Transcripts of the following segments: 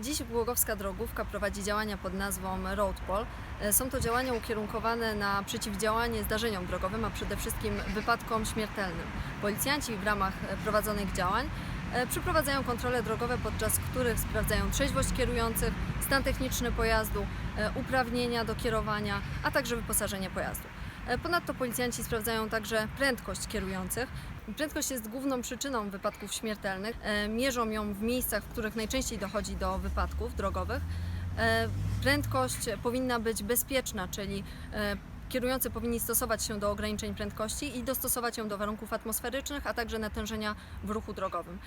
Dziś Głogowska Drogówka prowadzi działania pod nazwą Roadpol. E, Są to działania ukierunkowane na przeciwdziałanie zdarzeniom drogowym, a przede wszystkim wypadkom śmiertelnym. Policjanci w ramach e, prowadzonych działań e, przeprowadzają kontrole drogowe, podczas których sprawdzają trzeźwość kierujących, stan techniczny pojazdu, uprawnienia do kierowania, a także wyposażenie pojazdu. E, Ponadto policjanci sprawdzają także prędkość kierujących. Prędkość jest główną przyczyną wypadków śmiertelnych. E, Mierzą ją w miejscach, w których najczęściej dochodzi do wypadków drogowych. E, Prędkość powinna być bezpieczna, czyli kierujący powinni stosować się do ograniczeń prędkości i dostosować ją do warunków atmosferycznych, a także natężenia w ruchu drogowym.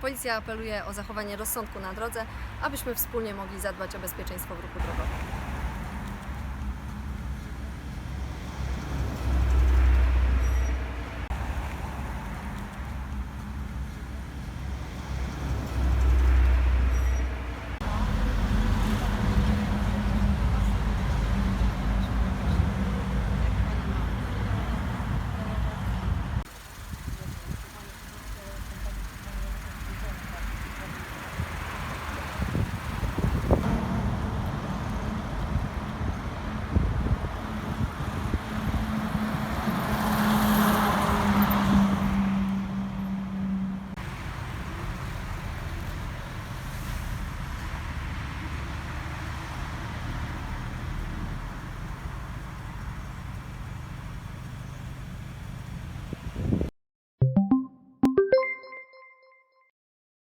Policja apeluje o zachowanie rozsądku na drodze, abyśmy wspólnie mogli zadbać o bezpieczeństwo w ruchu drogowym.